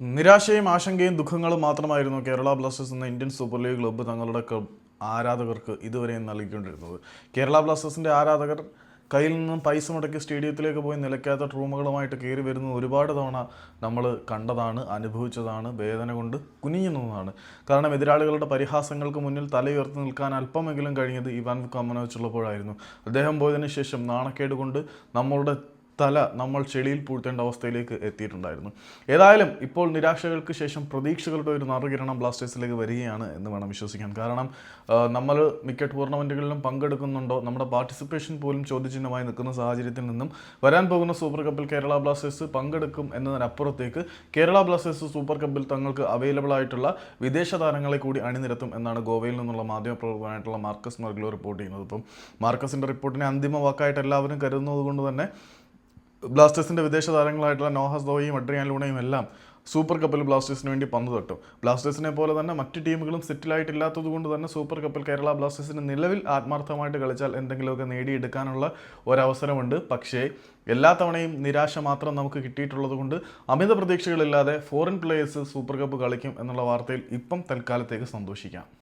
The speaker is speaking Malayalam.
നിരാശയും ആശങ്കയും ദുഃഖങ്ങളും മാത്രമായിരുന്നു കേരള ബ്ലാസ്റ്റേഴ്സ് എന്ന ഇന്ത്യൻ സൂപ്പർ ലീഗ് ക്ലബ്ബ് തങ്ങളുടെ ആരാധകർക്ക് ഇതുവരെയും നൽകിക്കൊണ്ടിരുന്നത്. കേരള ബ്ലാസ്റ്റേഴ്സിന്റെ ആരാധകർ കയ്യിൽ നിന്നും പൈസ മുടക്കി സ്റ്റേഡിയത്തിലേക്ക് പോയി നിലയ്ക്കാത്ത ട്രൂമുകളുമായിട്ട് കയറി വരുന്നത് ഒരുപാട് തവണ നമ്മൾ കണ്ടതാണ് അനുഭവിച്ചതാണ് വേദന കൊണ്ട് കുനിഞ്ഞു നിന്നതാണ്. കാരണം എതിരാളികളുടെ പരിഹാസങ്ങൾക്ക് മുന്നിൽ തലയുയർത്തി നിൽക്കാൻ അല്പമെങ്കിലും കഴിഞ്ഞത് ഇവാൻ കമനോച്ചുള്ളപ്പോഴായിരുന്നു അദ്ദേഹം പോയതിനു ശേഷം നാണക്കേട് കൊണ്ട് നമ്മളുടെ തല നമ്മൾ ചെളിയിൽ പൂഴ്ത്തേണ്ട അവസ്ഥയിലേക്ക് എത്തിയിട്ടുണ്ടായിരുന്നു. ഏതായാലും ഇപ്പോൾ നിരാശകൾക്ക് ശേഷം പ്രതീക്ഷകളുടെ ഒരു നറുകിരണം ബ്ലാസ്റ്റേഴ്സിലേക്ക് വരികയാണ് എന്ന് വേണം വിശ്വസിക്കാൻ. കാരണം നമ്മൾ മിക്ക ടൂർണമെന്റുകളിലും പങ്കെടുക്കുന്നുണ്ടോ? നമ്മുടെ പാർട്ടിസിപ്പേഷൻ പോലും ചോദ്യചിഹ്നമായി നിൽക്കുന്ന സാഹചര്യത്തിൽ നിന്നും വരാൻ പോകുന്ന സൂപ്പർ കപ്പിൽ കേരള ബ്ലാസ്റ്റേഴ്സ് പങ്കെടുക്കും എന്നതിനപ്പുറത്തേക്ക് കേരള ബ്ലാസ്റ്റേഴ്സ് സൂപ്പർ കപ്പിൽ തങ്ങൾക്ക് അവൈലബിൾ ആയിട്ടുള്ള വിദേശ താരങ്ങളെ കൂടി അണിനിരത്തും എന്നാണ് ഗോവയിൽ നിന്നുള്ള മാധ്യമപ്രവർത്തകനായിട്ടുള്ള മാർക്കസ് മർഗ്ലോ റിപ്പോർട്ട് ചെയ്യുന്നത്. ഇപ്പം മാർക്കസിന്റെ റിപ്പോർട്ടിനെ അന്തിമ വാക്കായിട്ട് എല്ലാവരും കരുതുന്നത് കൊണ്ട് തന്നെ ബ്ലാസ്റ്റേഴ്സിന്റെ വിദേശ താരങ്ങളായിട്ടുള്ള നോഹസ് ദോയും അഡ്രിയാൻ ലൂണയും എല്ലാം സൂപ്പർ കപ്പിൽ ബ്ലാസ്റ്റേഴ്സിന് വേണ്ടി പന്ത് തട്ടും. ബ്ലാസ്റ്റേഴ്സിനെ പോലെ തന്നെ മറ്റ് ടീമുകളും സെറ്റിലായിട്ടില്ലാത്തത് കൊണ്ട് തന്നെ സൂപ്പർ കപ്പിൽ കേരള ബ്ലാസ്റ്റേഴ്സിന് നിലവിൽ ആത്മാർത്ഥമായിട്ട് കളിച്ചാൽ എന്തെങ്കിലുമൊക്കെ നേടിയെടുക്കാനുള്ള ഒരവസരമുണ്ട്. പക്ഷേ എല്ലാ തവണയും നിരാശ മാത്രം നമുക്ക് കിട്ടിയിട്ടുള്ളത് കൊണ്ട് അമിത പ്രതീക്ഷകളില്ലാതെ ഫോറിൻ പ്ലേയേഴ്സ് സൂപ്പർ കപ്പ് കളിക്കും എന്നുള്ള വാർത്തയിൽ ഇപ്പം തൽക്കാലത്തേക്ക് സന്തോഷിക്കാം.